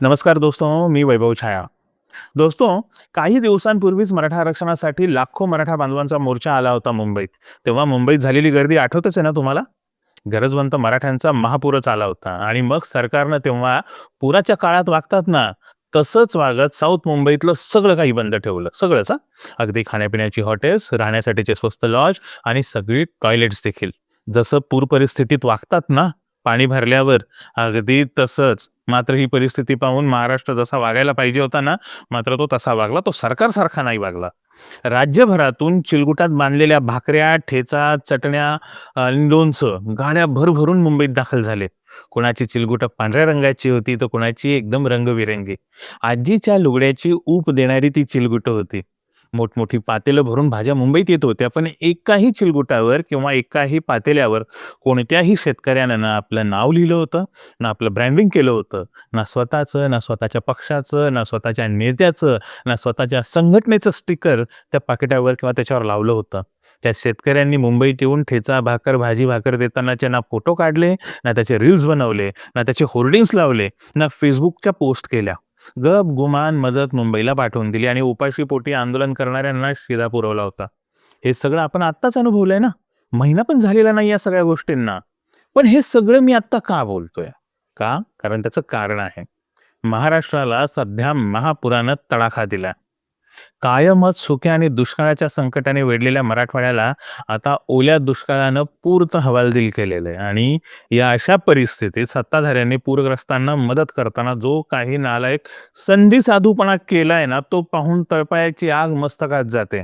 नमस्कार दोस्तों मी वैभव छाया. दोस्तों काही दिवसांपूर्वीच मराठा आरक्षणासाठी लाखो मराठा बांधवांचा मोर्चा आला होता मुंबईत. तेव्हा मुंबईत झालेली गर्दी आठवतच आहे ना तुम्हाला? गरजवंत मराठ्यांचा महापूरच आला होता. आणि मग सरकारनं तेव्हा पुराच्या काळात वागतात ना तसंच वागत साऊथ मुंबईतलं सगळं काही बंद ठेवलं. सगळंच अगदी खाण्यापिण्याची हॉटेल्स राहण्यासाठीचे स्वस्त लॉज आणि सगळी टॉयलेट्स देखील. जसं पूर परिस्थितीत वागतात ना पाणी भरल्यावर अगदी तसंच. मात्र ही परिस्थिती पाहून महाराष्ट्र जसा वागायला पाहिजे होता ना मात्र तो तसा वागला. तो सरकारसारखा नाही वागला. राज्यभरातून चिलगुटात बांधलेल्या भाकऱ्या ठेचा चटण्या लोणचं गाड्या भरभरून मुंबईत दाखल झाले. कोणाची चिलगुट पांढऱ्या रंगाची होती तर कोणाची एकदम रंगबिरंगी. आजीच्या लुगड्याची ऊप देणारी ती चिलगुट होती. मोठमोठी पातेलं भरून भाज्या मुंबईत येत होत्या पण एकाही चिलगुटावर किंवा एकाही पातेल्यावर कोणत्याही शेतकऱ्यानं ना आपलं नाव लिहिलं होतं ना आपलं ब्रँडिंग केलं होतं ना स्वतःचं ना स्वतःच्या पक्षाचं ना स्वतःच्या नेत्याचं ना स्वतःच्या संघटनेचं स्टिकर त्या पाकिटावर किंवा त्याच्यावर लावलं होतं. त्या शेतकऱ्यांनी मुंबईत येऊन ठेचा भाकर भाजी भाकर देतानाचे ना फोटो काढले ना त्याचे रील्स बनवले ना त्याचे होर्डिंग्स लावले ना फेसबुकच्या पोस्ट केल्या. गप गुमान मदत मुंबईला पाठवून दिली आणि उपाशी पोटी आंदोलन करणाऱ्यांना शिदा पुरवला होता. हे सगळं आपण आत्ताच अनुभवलंय ना? महिना पण झालेला नाही या सगळ्या गोष्टींना. पण हे सगळं मी आत्ता का बोलतोय? का? कारण त्याचं कारण आहे. महाराष्ट्राला सध्या महापुरानं तडाखा दिला कायमच सुक्या आणि दुष्काळाच्या संकटाने वेढलेल्या मराठवाड्याला आता ओल्या दुष्काळानं पूर्त हवालदिल केलेलं आहे. आणि या अशा परिस्थितीत सत्ताधाऱ्यांनी पूरग्रस्तांना मदत करताना जो काही नालायक संधी साधूपणा केलाय ना तो पाहून तळपायाची आग मस्तकात जाते.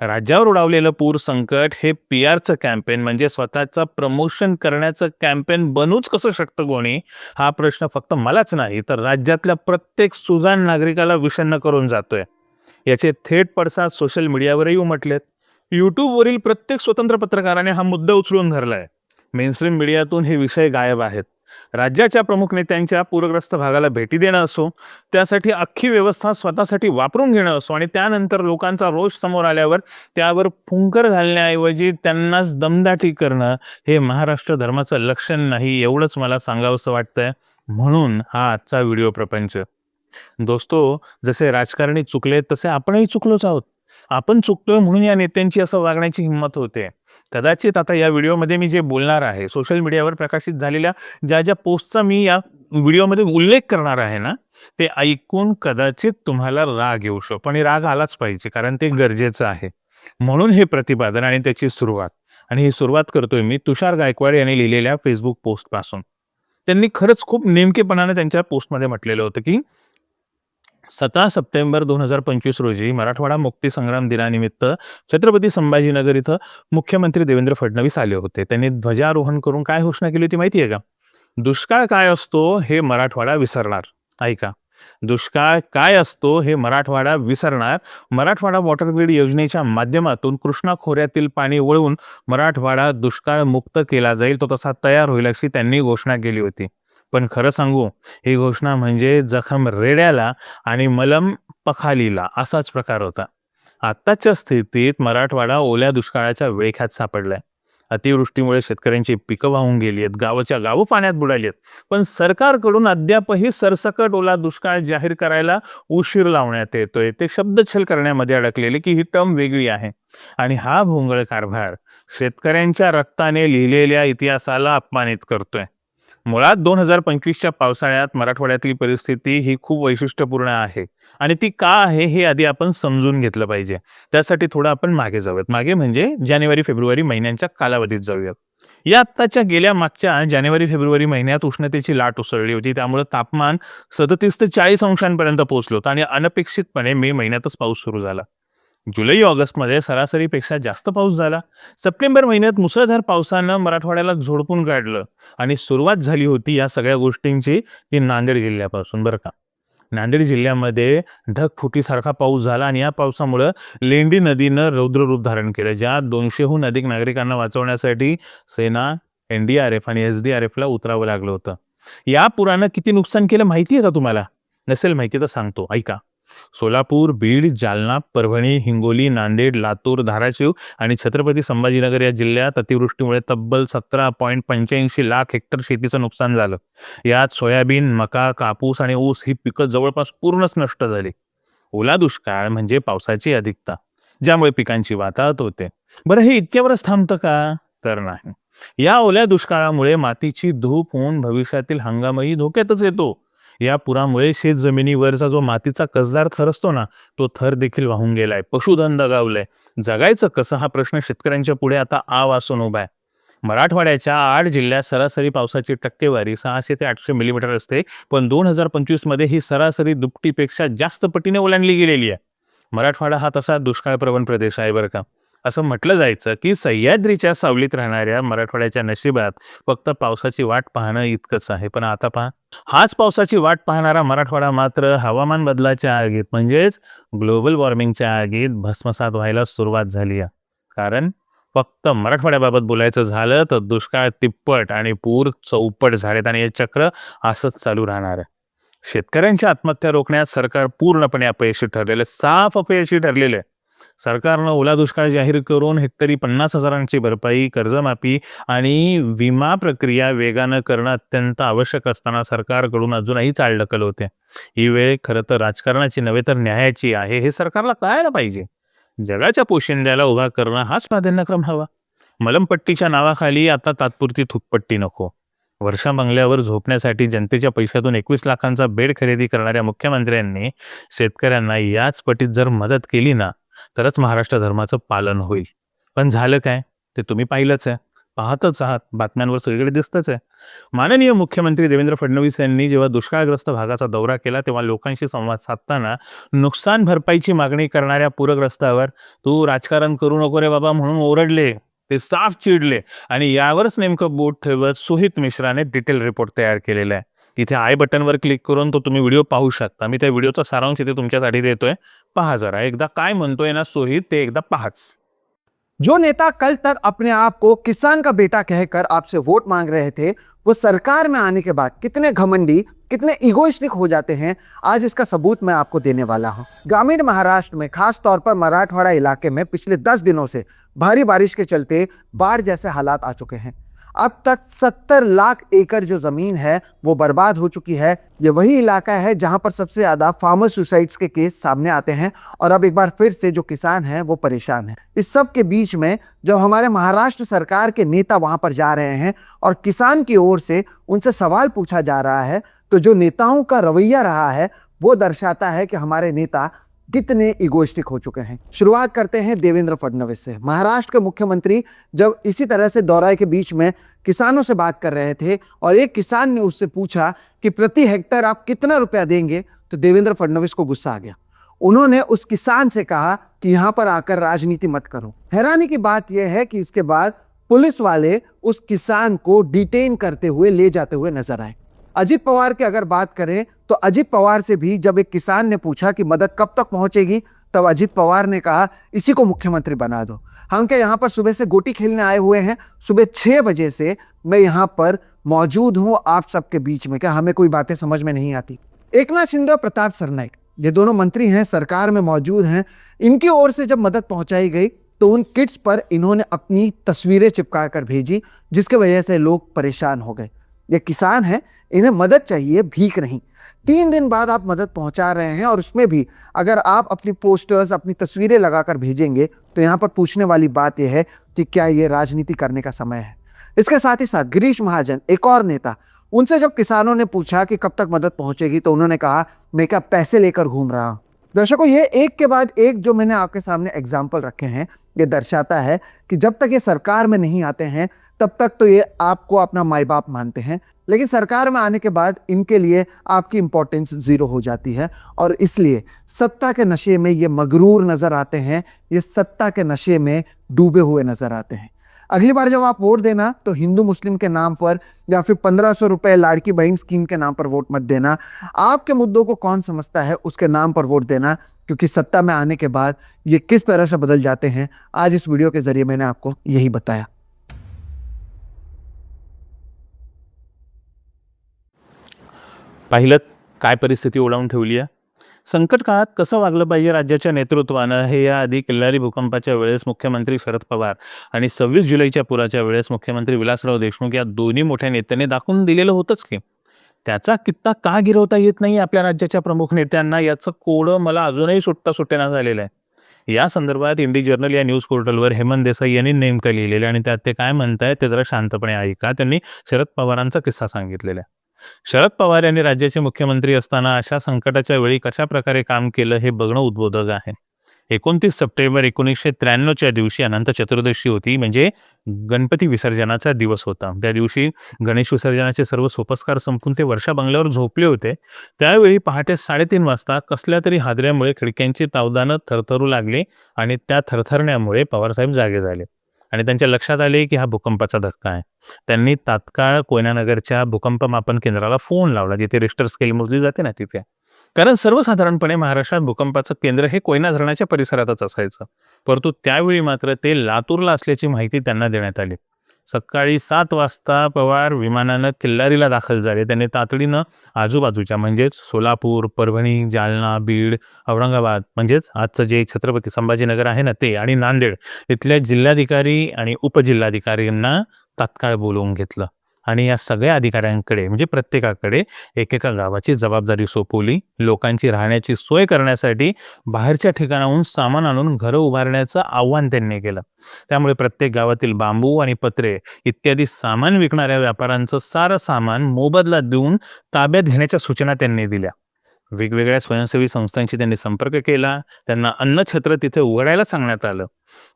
राज्यावर उडावलेलं पूर संकट हे पी आरचं कॅम्पेन म्हणजे स्वतःचं प्रमोशन करण्याचं कॅम्पेन बनूच कसं शकतं कोणी? हा प्रश्न फक्त मलाच नाही तर राज्यातल्या प्रत्येक सुजाण नागरिकाला विषन्न करून जातोय. याचे थेट पडसाद सोशल मीडियावरही उमटलेत. यूट्यूबवरील प्रत्येक स्वतंत्र पत्रकाराने हा मुद्दा उचलून धरलाय. मेनस्ट्रीम मीडियातून हे विषय गायब आहेत. राज्याच्या प्रमुख नेत्यांच्या पूरग्रस्त भागाला भेटी देणं असो त्यासाठी अख्खी व्यवस्था स्वतःसाठी वापरून घेणं असो आणि त्यानंतर लोकांचा रोष समोर आल्यावर त्यावर फुंकर घालण्याऐवजी त्यांनाच दमदाटी करणं हे महाराष्ट्र धर्माचं लक्षण नाही एवढंच मला सांगावंसं वाटतंय. म्हणून हा आजचा व्हिडिओ प्रपंच. दोस्तो जसे राजकारणी चुकले तसे आपणही चुकलोच आहोत. आपण चुकतोय म्हणून या नेत्यांची असं वागण्याची हिंमत होते. कदाचित आता या व्हिडिओमध्ये मी जे बोलणार आहे सोशल मीडियावर प्रकाशित झालेल्या ज्या ज्या पोस्टचा मी या व्हिडिओमध्ये उल्लेख करणार आहे ना ते ऐकून कदाचित तुम्हाला राग येऊ शकतो. आणि राग आलाच पाहिजे कारण ते गरजेचं आहे. म्हणून हे प्रतिपादन आणि त्याची सुरुवात. आणि ही सुरुवात करतोय मी तुषार गायकवाड यांनी लिहिलेल्या फेसबुक पोस्टपासून त्यांनी खरंच खूप नेमकेपणाने त्यांच्या पोस्टमध्ये म्हटलेलं होतं की सतरा सप्टेंबर दोन हजार पंचवीस रोजी मराठवाडा मुक्ती संग्राम दिनानिमित्त छत्रपती संभाजीनगर इथं मुख्यमंत्री देवेंद्र फडणवीस आले होते. त्यांनी ध्वजारोहण करून काय घोषणा केली होती माहिती आहे का? दुष्काळ काय असतो हे मराठवाडा विसरणार. ऐका. दुष्काळ काय असतो हे मराठवाडा विसरणार. मराठवाडा वॉटर ग्रीड योजनेच्या माध्यमातून कृष्णा खोऱ्यातील पाणी वळवून मराठवाडा दुष्काळ मुक्त केला जाईल तो तसा तयार होईल अशी त्यांनी घोषणा केली होती. पण खरं सांगू ही घोषणा म्हणजे जखम रेड्याला आणि मलम पखालीला असाच प्रकार होता. आत्ताच्या स्थितीत मराठवाडा ओल्या दुष्काळाच्या वेळख्यात सापडलाय. अतिवृष्टीमुळे शेतकऱ्यांची पिकं वाहून गेली आहेत गावाच्या गावं पाण्यात बुडाली आहेत. पण सरकारकडून अद्यापही सरसकट ओला दुष्काळ जाहीर करायला उशीर लावण्यात येतोय. ते शब्दछल करण्यामध्ये अडकलेले की ही टर्म वेगळी आहे. आणि हा भोंगळ कारभार शेतकऱ्यांच्या रक्ताने लिहिलेल्या इतिहासाला अपमानित करतोय. मुळात दोन हजार पंचवीसच्या पावसाळ्यात मराठवाड्यातली परिस्थिती ही खूप वैशिष्ट्यपूर्ण आहे. आणि ती का आहे हे आधी आपण समजून घेतलं पाहिजे. त्यासाठी थोडं आपण मागे जाऊयात. मागे म्हणजे जानेवारी फेब्रुवारी महिन्यांच्या कालावधीत जाऊयात. या आत्ताच्या गेल्या मागच्या जानेवारी फेब्रुवारी महिन्यात उष्णतेची लाट उसळली होती. त्यामुळे तापमान सदतीस ते चाळीस अंशांपर्यंत पोहोचलं होतं आणि अनपेक्षितपणे मे महिन्यातच पाऊस सुरू झाला. जुलै ऑगस्टमध्ये सरासरीपेक्षा जास्त पाऊस झाला. सप्टेंबर महिन्यात मुसळधार पावसानं मराठवाड्याला झोडपून काढलं आणि सुरुवात झाली होती या सगळ्या गोष्टींची ती नांदेड जिल्ह्यापासून बरं का. नांदेड जिल्ह्यामध्ये ढगफुटीसारखा पाऊस झाला आणि या पावसामुळं लेंडी नदीनं रौद्ररूप धारण केलं. ज्या दोनशेहून अधिक नागरिकांना वाचवण्यासाठी सेना एन डी आर एफ आणि एस डी आर एफला उतरावं लागलं होतं. या पुरानं किती नुकसान केलं माहिती आहे का तुम्हाला? नसेल माहिती तर सांगतो. ऐका. सोलापूर बीड जालना परभणी हिंगोली नांदेड लातूर धाराशिव आणि छत्रपती संभाजीनगर या जिल्ह्यात अतिवृष्टीमुळे तब्बल सतरा पॉईंट पंच्याऐंशी लाख हेक्टर शेतीचं नुकसान झालं. यात सोयाबीन मका कापूस आणि ऊस ही पिकं जवळपास पूर्णच नष्ट झाली. ओला दुष्काळ म्हणजे पावसाची अधिकता ज्यामुळे पिकांची वाताहत होते. बरं हे इतक्यावरच थांबतं का? तर नाही. या ओल्या दुष्काळामुळे मातीची धूप होऊन भविष्यातील हंगामही धोक्यातच येतो. या पुरामुळे शेत जमिनीवरचा जो मातीचा कसदार थर असतो ना तो थर देखील वाहून गेलाय. पशुधन दगावलंय जगायचं कसं? हा प्रश्न शेतकऱ्यांच्या पुढे आता आ वासून उभा आहे. मराठवाड्याच्या आठ जिल्ह्यात सरासरी पावसाची टक्केवारी सहाशे ते आठशे मिलीमीटर असते. पण दोन हजार पंचवीसमध्ये ही सरासरी दुपटीपेक्षा जास्त पटीने ओलांडली गेलेली आहे. मराठवाडा हा तसा दुष्काळप्रवण प्रदेश आहे बरं का. असं म्हटलं जायचं की सह्याद्रीच्या सावलीत राहणाऱ्या मराठवाड्याच्या नशिबात फक्त पावसाची वाट पाहणं इतकंच आहे. पण आता पहा. हाच पावसाची वाट पाहणारा मराठवाडा मात्र हवामान बदलाच्या आगीत म्हणजेच ग्लोबल वॉर्मिंगच्या आगीत भस्मसात व्हायला सुरुवात झाली आहे. कारण फक्त मराठवाड्याबाबत बोलायचं झालं तर दुष्काळ तिप्पट आणि पूर चौपट झालेत आणि हे चक्र असंच चालू राहणार आहे. शेतकऱ्यांच्या आत्महत्या रोखण्यात सरकार पूर्णपणे अपयशी ठरलेलं साफ अपयशी ठरलेलं आहे. सरकारनं ओला दुष्काळ जाहीर करून हेक्टरी पन्नास हजारांची भरपाई कर्जमाफी आणि विमा प्रक्रिया वेगानं करणं अत्यंत आवश्यक असताना सरकारकडून अजूनही चालढकल होते. ही वेळ खरं तर राजकारणाची नव्हे तर न्यायाची आहे हे सरकारला कळायला पाहिजे. जगाच्या पोशिंद्याला उभा करणं हाच प्राधान्यक्रम हवा. मलमपट्टीच्या नावाखाली आता तात्पुरती थुकपट्टी नको. वर्षा बंगल्यावर झोपण्यासाठी जनतेच्या पैशातून एकवीस लाखांचा बेड खरेदी करणाऱ्या मुख्यमंत्र्यांनी शेतकऱ्यांना याच पटीत जर मदत केली ना तरच महाराष्ट्र धर्माचं पालन होईल. पण झालं काय? ते तुम्ही पाहिलंच आहे. पाहतच आहात. बातम्यांवर सगळीकडे दिसतच आहे. माननीय मुख्यमंत्री देवेंद्र फडणवीस यांनी जेव्हा दुष्काळग्रस्त भागाचा दौरा केला तेव्हा लोकांशी संवाद साधताना नुकसान भरपाईची मागणी करणाऱ्या पूरग्रस्तावर तू राजकारण करू नको रे बाबा म्हणून ओरडले. ते साफ चिडले. आणि यावरच नेमकं बोट ठेवत सुहित मिश्राने डिटेल रिपोर्ट तयार केलेला आहे. इथे आय बटनवर क्लिक करून तो तुम्ही व्हिडिओ पाहू शकता. मी त्या व्हिडिओचा सारांश इथे तुमच्यासाठी देतोय. पहा जरा, एकदा काय म्हणतोय ना सोहित ते एकदा पहाच. जो नेता कल तक अपने आप को किसान का बेटा कहकर आपसे वोट मांग रहे थे, वो सरकार में आने के बाद कितने घमंडी, कितने इगोइस्टिक हो जाते हैं, आज इसका सबूत मैं आपको देने वाला हूँ। ग्रामीण महाराष्ट्र में खास तौर पर मराठवाड़ा इलाके में पिछले दस दिनों से, भारी बारिश के चलते बाढ़ जैसे हालात आ चुके हैं। अब तक 70 लाख एकड़ जो ज़मीन है, वो बर्बाद हो चुकी है। ये वही इलाका है जहाँ पर सबसे ज़्यादा फार्मर सुसाइड्स के केस सामने आते हैं और अब एक बार फिर से जो किसान हैं, वो परेशान हैं। इस सब के बीच में जब हमारे महाराष्ट्र सरकार के नेता वहाँ पर जा रहे हैं और किसान की ओर से उनसे सवाल पूछा जा रहा है तो जो नेताओं का रवैया रहा है, वो दर्शाता है कि हमारे नेता कितने इगोइस्टिक हो चुके हैं। शुरुआत करते हैं देवेंद्र फडणवीस से। महाराष्ट्र के मुख्यमंत्री जब इसी तरह से दौरा के बीच में किसानों से बात कर रहे थे और एक किसान ने उससे पूछा कि प्रति हेक्टर आप कितना रुपया देंगे तो देवेंद्र फडणवीस को गुस्सा आ गया। उन्होंने उस किसान से कहा कि यहाँ पर आकर राजनीति मत करो। हैरानी की बात यह है कि इसके बाद पुलिस वाले उस किसान को डिटेन करते हुए ले जाते हुए नज़र आए। अजित पवार की अगर बात करें तो अजित पवार से भी जब एक किसान ने पूछा कि मदद कब तक पहुंचेगी, तब अजित पवार ने कहा, इसी को मुख्यमंत्री बना दो। हम क्या यहाँ पर सुबह से गोटी खेलने आए हुए हैं? सुबह छः बजे से मैं यहाँ पर मौजूद हूँ आप सबके बीच में। क्या हमें कोई बातें समझ में नहीं आती? एकनाथ शिंदे और प्रताप सरनाइक, ये दोनों मंत्री हैं, सरकार में मौजूद हैं। इनकी ओर से जब मदद पहुंचाई गई तो उन किट्स पर इन्होंने अपनी तस्वीरें चिपका कर भेजी, जिसके वजह से लोग परेशान हो गए। ये किसान हैं, इन्हें मदद चाहिए, भीख नहीं। तीन दिन बाद आप मदद पहुँचा रहे हैं और उसमें भी अगर आप अपनी पोस्टर्स अपनी तस्वीरें लगाकर भेजेंगे तो यहाँ पर पूछने वाली बात यह है कि क्या ये राजनीति करने का समय है। इसके साथ ही साथ गिरीश महाजन, एक और नेता, उनसे जब किसानों ने पूछा कि कब तक मदद पहुंचेगी तो उन्होंने कहा, मैं क्या पैसे लेकर घूम रहा हूँ? दर्शकों, ये एक के बाद एक जो मैंने आपके सामने एग्ज़ाम्पल रखे हैं, ये दर्शाता है कि जब तक ये सरकार में नहीं आते हैं तब तक तो ये आपको अपना माई बाप मानते हैं, लेकिन सरकार में आने के बाद इनके लिए आपकी इम्पोर्टेंस ज़ीरो हो जाती है और इसलिए सत्ता के नशे में ये मगरूर नज़र आते हैं, ये सत्ता के नशे में डूबे हुए नज़र आते हैं। अगली बार जब आप वोट देना तो हिंदू मुस्लिम के नाम पर या फिर पंद्रह सौ रुपये लाड़की बहन स्कीम के नाम पर वोट मत देना। आपके मुद्दों को कौन समझता है, उसके नाम पर वोट देना, क्योंकि सत्ता में आने के बाद ये किस तरह से बदल जाते हैं, आज इस वीडियो के ज़रिए मैंने आपको यही बताया। पाहिलं काय परिस्थिती ओढावून ठेवली आहे? संकट काळात कसं वागलं पाहिजे राज्याच्या नेतृत्वानं हे याआधी किल्लारी भूकंपाच्या वेळेस मुख्यमंत्री शरद पवार आणि सव्वीस जुलैच्या पुराच्या वेळेस मुख्यमंत्री विलासराव देशमुख या दोन्ही मोठ्या नेत्यांनी दाखवून दिलेलं होतंच की. त्याचा कित्ता का गिरवता येत नाही आपल्या राज्याच्या प्रमुख नेत्यांना याचं कोडं मला अजूनही सुटता सुटेना झालेलं आहे. या संदर्भात इंडी जर्नल या न्यूज पोर्टलवर हेमंत देसाई यांनी नेमकं लिहिलेलं आणि त्यात ते काय म्हणतायत ते जरा शांतपणे ऐका. त्यांनी शरद पवारांचा किस्सा सांगितलेला आहे. शरद पवार यांनी राज्याचे मुख्यमंत्री असताना अशा संकटाच्या वेळी कशा प्रकारे काम केलं हे बघणं उद्बोधक आहे. एकोणतीस सप्टेंबर एकोणीसशे त्र्याण्णवच्या दिवशी अनंत चतुर्दशी होती म्हणजे गणपती विसर्जनाचा दिवस होता. त्या दिवशी गणेश विसर्जनाचे सर्व सोपस्कार संपून ते वर्षा बंगल्यावर झोपले होते. त्यावेळी पहाटे साडेतीन वाजता कसल्या तरी हादऱ्यामुळे खिडक्यांची तावदानं थरथरू लागली आणि त्या थरथरण्यामुळे पवारसाहेब जागे झाले. आणि त्यांच्या लक्षात आले की हा भूकंपाचा धक्का आहे. त्यांनी तात्काळ कोयनानगरच्या भूकंप मापन केंद्राला फोन लावला जिथे रिस्टर स्केल मोजली जाते ना तिथे. कारण सर्वसाधारणपणे महाराष्ट्रात भूकंपाचं केंद्र हे कोयना धरणाच्या परिसरातच असायचं. परंतु त्यावेळी मात्र ते लातूरला असल्याची माहिती त्यांना देण्यात आली. सकाळी सात वाजता पवार विमानानं किल्लारीला दाखल झाले. त्याने तातडीनं आजूबाजूच्या म्हणजेच सोलापूर परभणी जालना बीड औरंगाबाद म्हणजेच आजचं जे छत्रपती संभाजीनगर आहे ना ते आणि नांदेड इथल्या जिल्हाधिकारी आणि उपजिल्हाधिकाऱ्यांना तात्काळ बोलवून घेतलं. आणि या सगळ्या अधिकाऱ्यांकडे म्हणजे प्रत्येकाकडे एकेका गावाची जबाबदारी सोपवली. लोकांची राहण्याची सोय करण्यासाठी बाहेरच्या ठिकाणाहून सामान आणून घरं उभारण्याचं आव्हान त्यांनी केलं. त्यामुळे प्रत्येक गावातील बांबू आणि पत्रे इत्यादी सामान विकणाऱ्या व्यापाऱ्यांचं सारं सामान मोबदला देऊन ताब्यात घेण्याच्या सूचना त्यांनी दिल्या. वेगवेगळ्या स्वयंसेवी संस्थांशी त्यांनी संपर्क केला. त्यांना अन्नछत्र तिथे उघडायला सांगण्यात आलं.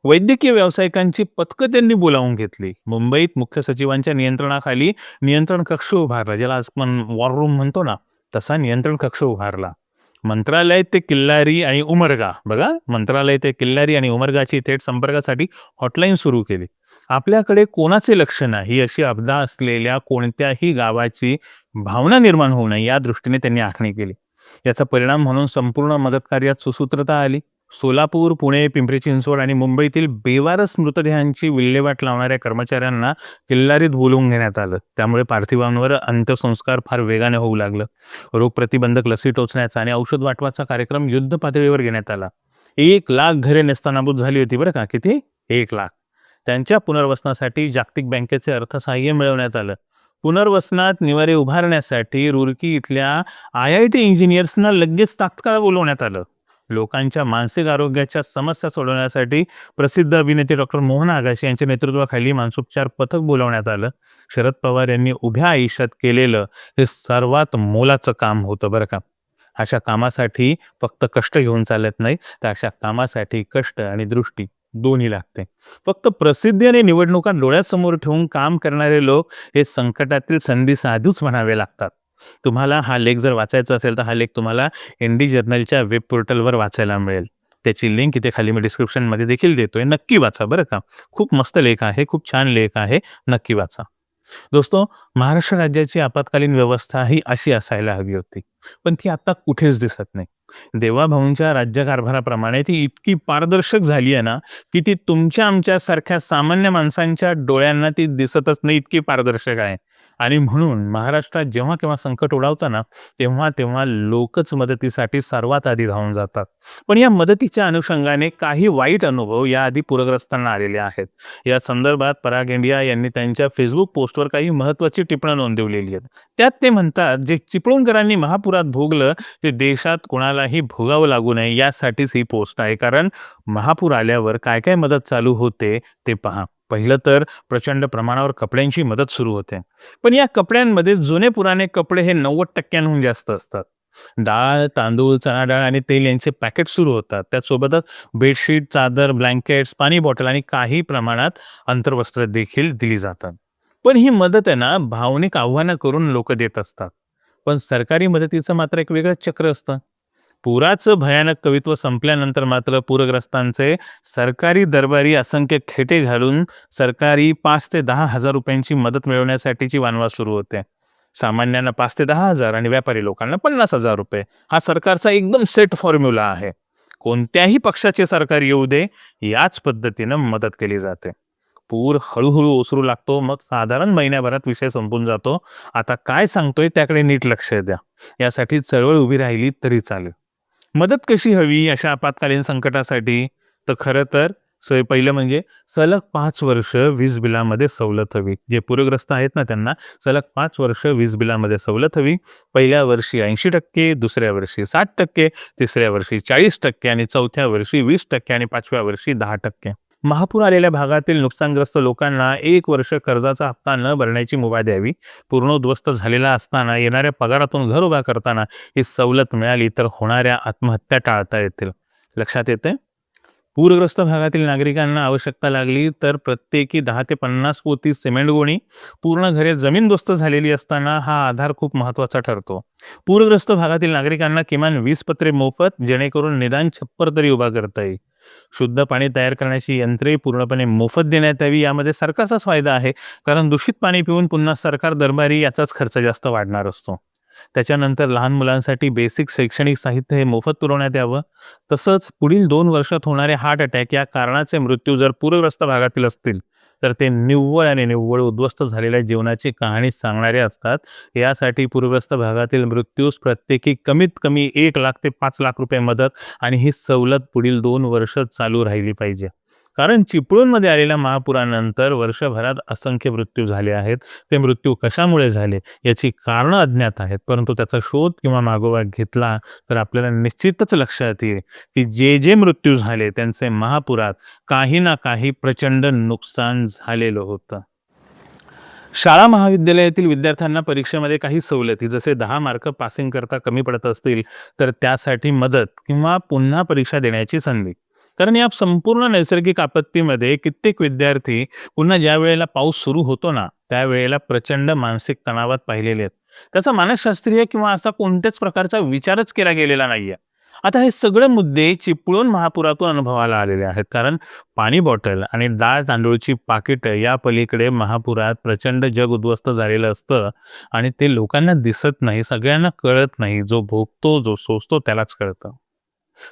वैद्यकीय व्यावसायिकांची पथकं त्यांनी बोलावून घेतली. मुंबईत मुख्य सचिवांच्या नियंत्रणाखाली नियंत्रण कक्ष उभारला. ज्याला आज आपण वॉर रूम म्हणतो ना तसा नियंत्रण कक्ष उभारला. मंत्रालय ते किल्लारी आणि उमरगा. बघा मंत्रालय ते किल्लारी आणि उमरगाची थेट संपर्कासाठी हॉटलाईन सुरू केली. आपल्याकडे कोणाचे लक्ष नाही अशी आपदा असलेल्या कोणत्याही गावाची भावना निर्माण होऊ नये या दृष्टीने त्यांनी आखणी केली. याचा परिणाम म्हणून संपूर्ण मदत कार्यात सुसूत्रता आली. सोलापूर पुणे पिंपरी चिंचवड आणि मुंबईतील बेवारस मृतदेहांची विल्हेवाट लावणाऱ्या कर्मचाऱ्यांना किल्लारीत बोलवून घेण्यात आलं. त्यामुळे पार्थिवांवर अंत्यसंस्कार फार वेगाने होऊ लागलं. रोगप्रतिबंधक लसी टोचण्याचा आणि औषध वाटवाचा कार्यक्रम युद्ध पातळीवर घेण्यात आला. एक लाख घरे नेस्तानाभूत झाली होती बरं का? किती? एक लाख. त्यांच्या पुनर्वसनासाठी जागतिक बँकेचे अर्थसहाय्य मिळवण्यात आलं. पुनर्वसनात निवारे उभारण्यासाठी रुरकी इथल्या आय आय टी इंजिनियर्सना लगेच तात्काळ बोलवण्यात आलं. लोकांच्या मानसिक आरोग्याच्या समस्या सोडवण्यासाठी प्रसिद्ध अभिनेते डॉक्टर मोहन आगाशे यांच्या नेतृत्वाखाली मानसोपचार पथक बोलवण्यात आलं. शरद पवार यांनी उभ्या आयुष्यात केलेलं हे सर्वात मोलाचं काम होतं बरं का. अशा कामासाठी फक्त कष्ट घेऊन चालत नाही तर अशा कामासाठी कष्ट आणि दृष्टी दोन्ही लागते. फक्त प्रसिद्धी आणि निवडणुका डोळ्यासमोर ठेवून काम करणारे लोक हे संकटातील संधी साधूच म्हणावे लागतात. तुम्हाला हा लेख जर वाचायचा असेल तर हा लेख तुम्हाला इंडी जर्नलच्या वेब पोर्टलवर वाचायला मिळेल. त्याची लिंक इथे खाली मी डिस्क्रिप्शनमध्ये देखील देतोय. नक्की वाचा बरं का. खूप मस्त लेख आहे खूप छान लेख आहे. नक्की वाचा. दोस्तो महाराष्ट्र राज्याची आपत्कालीन व्यवस्था ही अशी असायला हवी होती. पण ती आता कुठेच दिसत नाही. देवाभाऊंच्या राज्यकारभाराप्रमाणे ती इतकी पारदर्शक झाली आहे ना की ती तुमच्या आमच्यासारख्या सामान्य माणसांच्या डोळ्यांना ती दिसतच नाही इतकी पारदर्शक आहे. आणि म्हणून महाराष्ट्रात जेव्हा केव्हा संकट ओढावतं तेव्हा तेव्हा लोकच मदतीसाठी सर्वात आधी धावून जातात. पण या मदतीच्या अनुषंगाने काही वाईट अनुभव याआधी पूरग्रस्तांना आलेले आहेत. या संदर्भात पराग इंडिया यांनी त्यांच्या फेसबुक पोस्टवर काही महत्त्वाची टिपणं नोंदवलेली आहेत. त्यात ते म्हणतात जे चिपळूणकरांनी महापुरात भोगलं ते देशात कोणालाही भोगावं लागू नये यासाठीच ही पोस्ट आहे. कारण महापूर आल्यावर काय काय मदत चालू होते ते पहा. पहिलं तर प्रचंड प्रमाणावर कपड्यांची मदत सुरू होते. पण या कपड्यांमध्ये जुने पुराणे कपडे हे नव्वद टक्क्यांहून जास्त असतात. डाळ तांदूळ चणा डाळ आणि तेल यांचे पॅकेट सुरू होतात. त्यासोबतच बेडशीट चादर ब्लँकेट्स पाणी बॉटल आणि काही प्रमाणात अंतर्वस्त्र देखील दिली जातात. पण ही मदत आहे ना भावनिक आव्हानं करून लोक देत असतात. पण सरकारी मदतीचं मात्र एक वेगळंच चक्र असतं. पुराचं भयानक कवित्व संपल्यानंतर मात्र पूरग्रस्तांचे सरकारी दरबारी असंख्य खेटे घालून सरकारी पाच ते दहा हजार रुपयांची मदत मिळवण्यासाठीची वानवा सुरू होते. सामान्यांना पाच ते दहा हजार आणि व्यापारी लोकांना पन्नास हजार रुपये. हा सरकारचा एकदम सेट फॉर्म्युला आहे. कोणत्याही पक्षाचे सरकार येऊ दे याच पद्धतीनं मदत केली जाते. पूर हळूहळू ओसरू लागतो. मग साधारण महिन्याभरात विषय संपून जातो. आता काय सांगतोय त्याकडे नीट लक्ष द्या. यासाठी चळवळ उभी राहिली तरी चालेल. मदत कशी हवी अशा आपत्कालीन संकटासाठी? तर खरं तर सोय पहिलं म्हणजे सलग पाच वर्ष वीज बिलामध्ये सवलत हवी. जे पूरग्रस्त आहेत ना त्यांना सलग पाच वर्ष वीज बिलामध्ये सवलत हवी. पहिल्या वर्षी ऐंशी टक्के दुसऱ्या वर्षी साठ टक्के तिसऱ्या वर्षी चाळीस टक्के आणि चौथ्या वर्षी वीस टक्के आणि पाचव्या वर्षी दहा टक्के. महापूर आलेल्या भागातील नुकसानग्रस्त लोकांना एक वर्ष कर्जाचा हप्ता न भरण्याची मुभा द्यावी. पूर्ण उद्ध्वस्त झालेला असताना येणाऱ्या पगारातून घर उभा करताना ही सवलत मिळाली तर होणाऱ्या आत्महत्या टाळता येतील. लक्षात येते पूरग्रस्त भागातील नागरिकांना आवश्यकता लागली तर प्रत्येकी दहा ते पन्नास पोती सिमेंट गोणी पूर्ण घरे जमीनदोस्त झालेली असताना हा आधार खूप महत्त्वाचा ठरतो. पूरग्रस्त भागातील नागरिकांना किमान वीस पत्रे मोफत जेणेकरून निदान छप्पर तरी उभा करता येईल. शुद्ध पाणी तयार करण्याची यंत्रे पूर्णपणे मोफत देण्यात यावी यामध्ये सरकारचाच फायदा आहे. कारण दूषित पाणी पिऊन पुन्हा सरकार दरबारी याचाच खर्च जास्त वाढणार असतो. त्याच्यानंतर लहान मुलांसाठी बेसिक शैक्षणिक साहित्य हे मोफत पुरवण्यात यावं. तसंच पुढील दोन वर्षात होणारे हार्ट अटॅक या कारणाचे मृत्यू जर पूरग्रस्त भागातील असतील तर ते निव्वळ आणि निव्वळ उद्ध्वस्त झालेल्या जीवनाची कहाणी सांगणारे असतात. यासाठी पूरग्रस्त भागातील मृत्यूस प्रत्येकी कमीत कमी एक लाख ते पाच लाख रुपये मदत आणि ही सवलत पुढील दोन वर्ष चालू राहिली पाहिजे. कारण चिपळूणमध्ये आलेल्या महापुरानंतर वर्षभरात असंख्य मृत्यू झाले आहेत. ते मृत्यू कशामुळे झाले याची कारणं अज्ञात आहेत. परंतु त्याचा शोध किंवा मागोवा घेतला तर आपल्याला निश्चितच लक्षात येईल की जे जे मृत्यू झाले त्यांचे महापुरात काही ना काही प्रचंड नुकसान झालेलं होतं. शाळा महाविद्यालयातील विद्यार्थ्यांना परीक्षेमध्ये काही सवलती जसे दहा मार्क पासिंग करता कमी पडत असतील तर त्यासाठी मदत किंवा पुन्हा परीक्षा देण्याची संधी. कारण या संपूर्ण नैसर्गिक आपत्तीमध्ये कित्येक विद्यार्थी पुन्हा ज्या वेळेला पाऊस सुरू होतो ना त्यावेळेला प्रचंड मानसिक तणावात पाहिलेले आहेत. त्याचा मानसशास्त्रीय किंवा असा कोणत्याच प्रकारचा विचारच केला गेलेला नाहीये. आता हे सगळे मुद्दे चिपळूण महापुरातून अनुभवाला आलेले आहेत. कारण पाणी बॉटल आणि डाळ तांदूळची पाकिटं या पलीकडे महापुरात प्रचंड जग उद्ध्वस्त झालेलं असतं आणि ते लोकांना दिसत नाही सगळ्यांना कळत नाही. जो भोगतो जो सोसतो त्यालाच कळतं.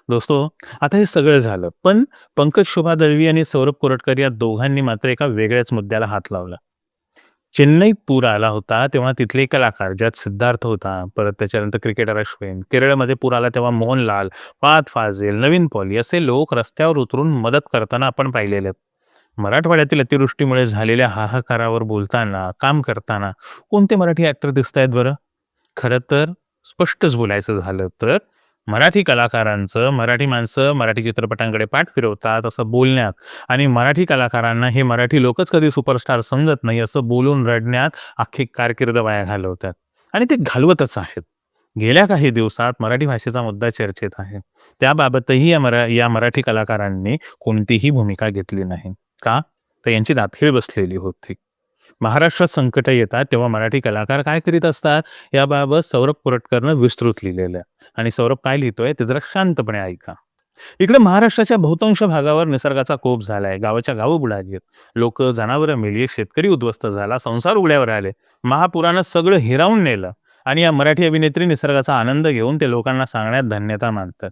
दोस्तो आता हे सगळं झालं पण पंकज शोभा दळवी आणि सौरभ कोरटकर या दोघांनी मात्र एका वेगळ्याच मुद्द्याला हात लावला. चेन्नईत पूर आला होता तेव्हा तिथले कलाकार ज्यात सिद्धार्थ होता परत त्याच्यानंतर क्रिकेटर अश्विन केरळमध्ये पूर आला तेव्हा मोहनलाल पात फाजेल नवीन पॉली असे लोक रस्त्यावर उतरून मदत करताना आपण पाहिलेले. मराठवाड्यातील अतिवृष्टीमुळे झालेल्या हाहाकारावर बोलताना काम करताना कोणते मराठी ऍक्टर दिसत आहेत बरं? खरं तर स्पष्टच बोलायचं झालं तर मराठी कलाकारांचं मराठी माणसं मराठी चित्रपटांकडे पाठ फिरवतात असं बोलण्यात आणि मराठी कलाकारांना हे मराठी लोकच कधी सुपरस्टार समजत नाही असं बोलून रडण्यात अख्खी कारकीर्द वाया घालवतात. आणि ते घालवतच आहेत. गेल्या काही दिवसात मराठी भाषेचा मुद्दा चर्चेत आहे. त्याबाबतही या मरा या मराठी कलाकारांनी कोणतीही भूमिका घेतली नाही. का? तर यांची दातखीळ बसलेली होती. महाराष्ट्रात संकट येतात तेव्हा मराठी कलाकार काय करीत असतात? याबाबत सौरभ पुरटकरनं विस्तृत लिहिलेलं आहे. आणि सौरभ काय लिहितोय? ते जरा शांतपणे ऐका. इकडे महाराष्ट्राच्या बहुतांश भागावर निसर्गाचा कोप झालाय. गावाच्या गावं बुडाली लोक जनावरं मेली शेतकरी उद्ध्वस्त झाला. संसार उघड्यावर आले. महापुरानं सगळं हिरावून नेलं. आणि या मराठी अभिनेत्री निसर्गाचा आनंद घेऊन ते लोकांना सांगण्यात धन्यता मानतात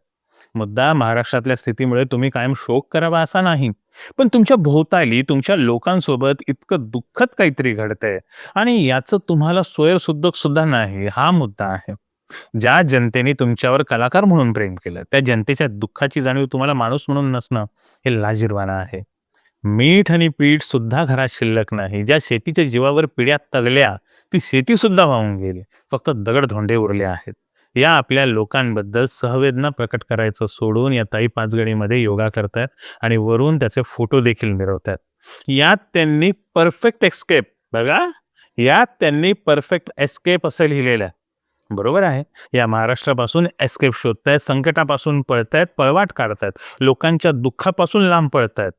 मुद्दा महाराष्ट्रातल्या स्थितीमुळे तुम्ही कायम शोक करावा असा नाही. पण तुमच्या भोवताली तुमच्या लोकांसोबत इतकं दुःखद काहीतरी घडतंय. आणि याचं तुम्हाला सोयरसुद्धक सुद्धा नाही हा मुद्दा आहे. ज्या जनतेने तुमच्यावर कलाकार म्हणून प्रेम केलं त्या जनतेच्या दुःखाची जाणीव तुम्हाला माणूस म्हणून नसणं हे लाजिरवाणं आहे. मीठ आणि पीठ सुद्धा घरात शिल्लक नाही. ज्या शेतीच्या जीवावर पिढ्या तगल्या ती शेती सुद्धा वाहून गेली. फक्त दगड धोंडे उरले आहेत. या आपल्या लोकांबद्दल सहवेदना प्रकट करायचं सोडून या ताई पाचगणीमध्ये योगा करतायत आणि वरून त्याचे फोटो देखील मिरवतात यात त्यांनी परफेक्ट एस्केप बघा. यात त्यांनी परफेक्ट एस्केप असं लिहिलेलं आहे. बरोबर आहे. या महाराष्ट्रापासून एस्केप शोधतायत संकटापासून पळतायत पळवाट काढतायत. लोकांच्या दुःखापासून लांब पळतायत.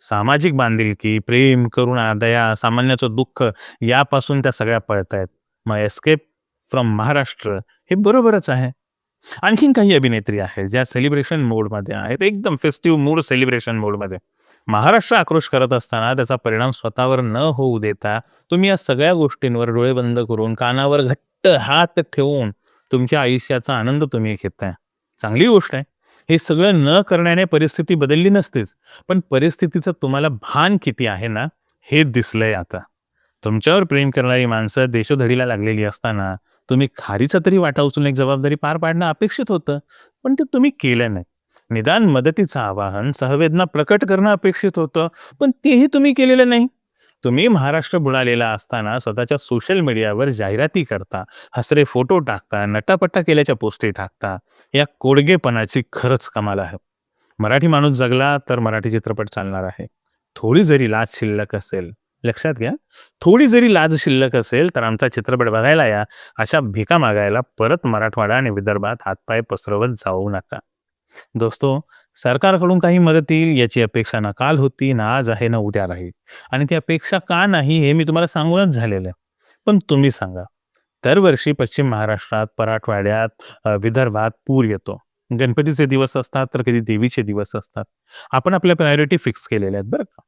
सामाजिक बांधिलकी प्रेम करुणा दया सामान्याचं दुःख यापासून त्या सगळ्या पळतायत. मग एस्केप फ्रॉम महाराष्ट्र हे बरोबरच आहे. आणखीन काही अभिनेत्री आहेत ज्या सेलिब्रेशन मोडमध्ये आहेत. एकदम फेस्टिव्ह मूड सेलिब्रेशन मोडमध्ये महाराष्ट्र आक्रोश करत असताना त्याचा परिणाम स्वतःवर न होऊ देता तुम्ही या सगळ्या गोष्टींवर डोळे बंद करून कानावर घट्ट हात ठेवून तुमच्या आयुष्याचा आनंद तुम्ही घेताय. चांगली गोष्ट आहे. हे सगळं न करण्याने परिस्थिती बदलली नसतेच. पण परिस्थितीचं तुम्हाला भान किती आहे ना हे दिसलंय आता. तुमच्यावर प्रेम करणारी माणसं देशोधडीला लागलेली असताना तुम्ही खारीचा तरी वाटा उचलून एक जबाबदारी पार पाडणं अपेक्षित होतं पण ते तुम्ही केलं नाही. निदान मदतीचं आवाहन सहवेदना प्रकट करणं अपेक्षित होतं पण तेही तुम्ही केलेलं नाही. तुम्ही महाराष्ट्र बुडालेला असताना स्वतःच्या सोशल मीडियावर जाहिराती करता हसरे फोटो टाकता नटापट्टा केल्याच्या पोस्टी टाकता या कोडगेपणाची खरंच कमाल आहे. मराठी माणूस जगला तर मराठी चित्रपट चालणार आहे. थोडी जरी लाज शिल्लक असेल लक्षात घ्या. थोडी जरी लाज शिल्लक असेल तर आमचा चित्रपट बघायला या. अशा भिका मागायला परत मराठवाडा आणि विदर्भात हातपाय पसरवत जाऊ नका. दोस्तो सरकारकडून काही मदत येईल याची अपेक्षा ना काल होती ना आज आहे ना उद्या राहील. आणि ती अपेक्षा का नाही हे मी तुम्हाला सांगूनच झालेलं आहे. पण तुम्ही सांगा. दरवर्षी पश्चिम महाराष्ट्रात मराठवाड्यात विदर्भात पूर येतो. गणपतीचे दिवस असतात तर कधी देवीचे दिवस असतात. आपण आपल्या प्रायोरिटी फिक्स केलेल्या आहेत बरं का?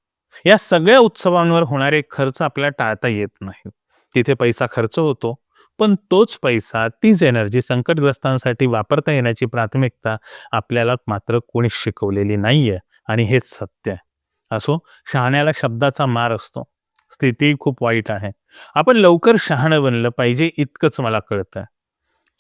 या सगळ्या उत्सवांवर होणारे खर्च आपल्याला टाळता येत नाही. तिथे पैसा खर्च होतो पण तोच पैसा तीच एनर्जी संकटग्रस्तांसाठी वापरता येण्याची प्राथमिकता आपल्याला मात्र कोणी शिकवलेली नाहीये आणि हेच सत्य आहे. असो शहाण्याला शब्दाचा मार असतो. स्थिती खूप वाईट आहे. आपण लवकर शहाणं बनलं पाहिजे इतकंच मला कळतं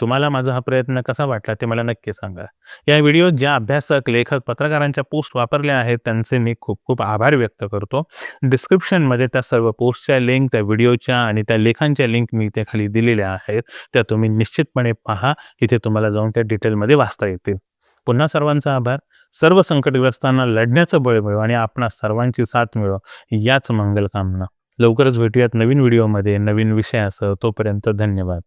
तुम्हाला माझा हा प्रयत्न कसा वाटला ते मला नक्की सांगा. या व्हिडिओत ज्या अभ्यासक लेखक पत्रकारांच्या पोस्ट वापरल्या आहेत त्यांचे मी खूप खूप आभार व्यक्त करतो. डिस्क्रिप्शनमध्ये त्या सर्व पोस्टच्या लिंक त्या व्हिडिओच्या आणि त्या लेखांच्या लिंक मी इथे खाली दिलेल्या आहेत. त्या तुम्ही निश्चितपणे पहा. इथे तुम्हाला जाऊन त्या डिटेलमध्ये वाचता येतील. पुन्हा सर्वांचा आभार. सर्व संकटग्रस्तांना लढण्याचं बळ मिळो आणि आपणा सर्वांची साथ मिळो. याच मंगल कामना लवकरच भेटूयात नवीन व्हिडिओमध्ये नवीन विषयासह. तोपर्यंत धन्यवाद.